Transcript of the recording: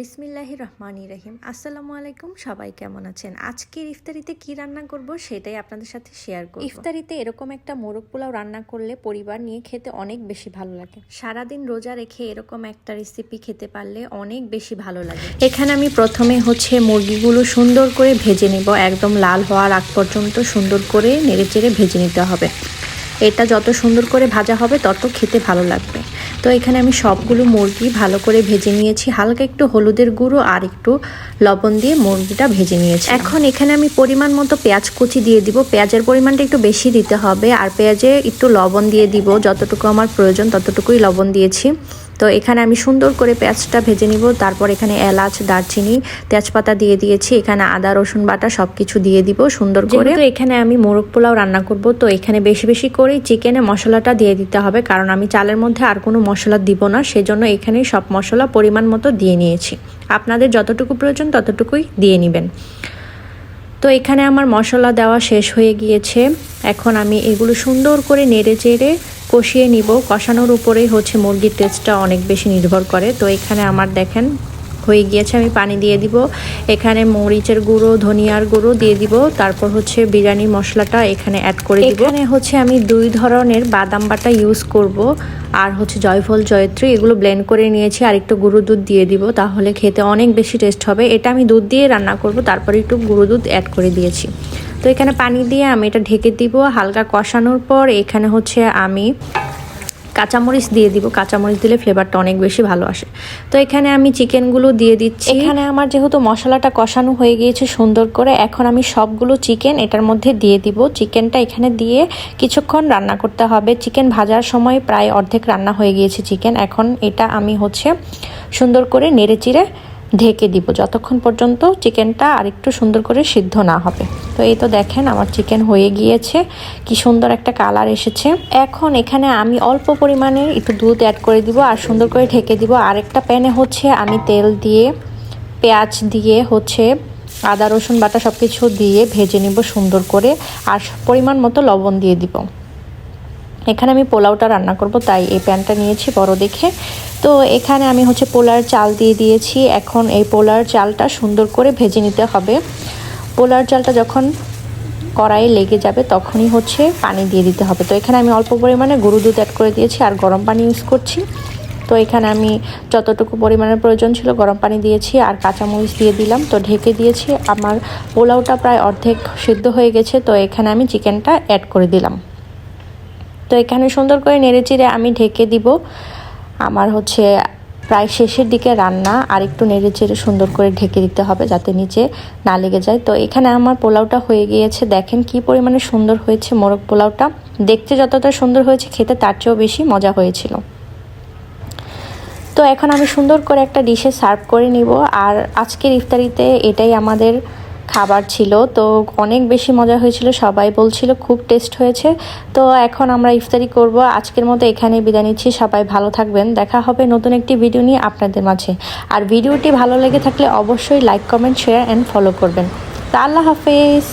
বিসমিল্লাহ রহমান রহিম। আসসালামু আলাইকুম সবাই কেমন আছেন? আজকের ইফতারিতে কি রান্না করব সেটাই আপনাদের সাথে শেয়ার করব। ইফতারিতে এরকম একটা মোরগ পোলাও রান্না করলে পরিবার নিয়ে খেতে অনেক বেশি ভালো লাগে। সারাদিন রোজা রেখে এরকম একটা রেসিপি খেতে পারলে অনেক বেশি ভালো লাগে। এখানে আমি প্রথমে হচ্ছে মুরগিগুলো সুন্দর করে ভেজে নিব। একদম লাল হওয়ার আগ পর্যন্ত সুন্দর করে নেড়েচেড়ে ভেজে নিতে হবে। এটা যত সুন্দর করে ভাজা হবে তত খেতে ভালো লাগবে। তো এখানে আমি সবগুলো মুরগি ভালো করে ভেজে নিয়েছি। হালকা একটু হলুদের গুঁড়ো আর একটু লবণ দিয়ে মুরগিটা ভেজে নিয়েছি। এখন এখানে আমি পরিমাণ মতো পেঁয়াজ কুচি দিয়ে দিব। পেঁয়াজের পরিমাণটা একটু বেশি দিতে হবে। আর পেঁয়াজে একটু লবণ দিয়ে দিব। যতটুকু আমার প্রয়োজন ততটুকুই লবণ দিয়েছি। তো এখানে আমি সুন্দর করে পেঁয়াজটা ভেজে নিব। তারপর এখানে এলাচ, দারচিনি, তেজপাতা দিয়ে দিয়েছি। এখানে আদা, রসুন বাটা সব কিছু দিয়ে দিব সুন্দর করে। তো এখানে আমি মোরগ পোলাও রান্না করব, তো এখানে বেশি বেশি করে চিকেনে মশলাটা দিয়ে দিতে হবে। কারণ আমি চালের মধ্যে আর কোনো মশলা দিব না, সেজন্য এখানে সব মশলা পরিমাণ মতো দিয়ে নিয়েছি। আপনাদের যতটুকু প্রয়োজন ততটুকুই দিয়ে নেবেন। তো এখানে আমার মশলা দেওয়া শেষ হয়ে গিয়েছে। এখন আমি এগুলো সুন্দর করে নেড়ে চেড়ে কষিয়ে নিব। কষানোর উপরেই হচ্ছে মুরগির টেস্টটা অনেক বেশি নির্ভর করে। তো এখানে আমার দেখেন হয়ে গিয়েছে, আমি পানি দিয়ে দিব। এখানে মরিচের গুঁড়ো, ধনিয়ার গুঁড়ো দিয়ে দিব। তারপর হচ্ছে বিরিয়ানি মশলাটা এখানে অ্যাড করে দিব। এখানে হচ্ছে আমি দুই ধরনের বাদাম বাটা ইউজ করব, আর হচ্ছে জয়ফল, জয়ত্রী, এগুলো ব্লেন্ড করে নিয়েছি, আর একটু গুঁড়ো দুধ দিয়ে দিব, তাহলে খেতে অনেক বেশি টেস্ট হবে। এটা আমি দুধ দিয়ে রান্না করব, তারপরে একটু গুঁড়ো দুধ অ্যাড করে দিয়েছি। তো এখানে পানি দিয়ে আমি এটা ঢেকে দিব, হালকা কষানোর পর এখানে হচ্ছে আমি কাঁচামরিচ দিয়ে দিব। কাঁচামরিচ দিলে ফ্লেভারটা অনেক বেশি ভালো আসে। তো এখানে আমি চিকেনগুলো দিয়ে দিচ্ছি। এখানে আমার যেহেতু মশলাটা কষানো হয়ে গিয়েছে সুন্দর করে, এখন আমি সবগুলো চিকেন এটার মধ্যে দিয়ে দিব। চিকেনটা এখানে দিয়ে কিছুক্ষণ রান্না করতে হবে। চিকেন ভাজার সময় প্রায় অর্ধেক রান্না হয়ে গিয়েছে চিকেন। এখন এটা আমি হচ্ছে সুন্দর করে নেড়ে চিড়ে ঢেকে দিব। যতক্ষণ পর্যন্ত চিকেনটা আরেকটু সুন্দর করে সিদ্ধ না হবে। তো এই তো দেখেন আমার চিকেন হয়ে গিয়েছে। কি সুন্দর একটা কালার এসেছে। এখন এখানে আমি অল্প পরিমাণে একটু দুধ অ্যাড করে দিব আর সুন্দর করে ঢেকে দিব। আরেকটা প্যানে হচ্ছে আমি তেল দিয়ে, পেঁয়াজ দিয়ে, হচ্ছে আদা, রসুন বাটা সব কিছু দিয়ে ভেজে নিব সুন্দর করে। আর পরিমাণ মতো লবণ দিয়ে দিব। এখানে আমি পোলাওটা রান্না করব, তাই এই প্যানটা নিয়েছি বড় দেখে। তো এখানে আমি হচ্ছে পোলার চাল দিয়ে দিয়েছি। এখন এই পোলার চালটা সুন্দর করে ভেজে নিতে হবে। পোলার চালটা যখন কড়াইয়ে লেগে যাবে তখনই হচ্ছে পানি দিয়ে দিতে হবে। তো এখানে আমি অল্প পরিমাণে গরু দুধ অ্যাড করে দিয়েছি আর গরম পানি ইউজ করছি। তো এখানে আমি যতটুকু পরিমাণের প্রয়োজন ছিল গরম পানি দিয়েছি আর কাঁচামরিচ দিয়ে দিলাম। তো ঢেকে দিয়েছি। আমার পোলাওটা প্রায় অর্ধেক সিদ্ধ হয়ে গেছে। তো এখানে আমি চিকেনটা অ্যাড করে দিলাম। তো এখানে সুন্দর করে নেড়ে চিড়ে আমি ঢেকে দিব। আমার হচ্ছে প্রায় শেষের দিকে রান্না, আর একটু নেড়ে চেড়ে সুন্দর করে ঢেকে দিতে হবে যাতে নিচে না লেগে যায়। তো এখানে আমার পোলাওটা হয়ে গিয়েছে। দেখেন কি পরিমাণে সুন্দর হয়েছে মোরগ পোলাওটা। দেখতে যতটা সুন্দর হয়েছে খেতে, তার চেয়েও বেশি মজা হয়েছিল। তো এখন আমি সুন্দর করে একটা ডিশে সার্ভ করে নিব। আর আজকের ইফতারিতে এটাই আমাদের খাবার ছিল, তো অনেক বেশি মজা হয়েছিল, সবাই বলছিল খুব টেস্ট হয়েছে। তো এখন আমরা ইফতারি করব, আজকের মতো এখানে বিদায় নিচ্ছি, সবাই ভালো থাকবেন, দেখা হবে নতুন একটি ভিডিও নিয়ে আপনাদের মাঝে। আর ভিডিওটি ভালো লেগে থাকলে অবশ্যই like comment share and follow করবেন। তা আল্লাহ হাফেজ।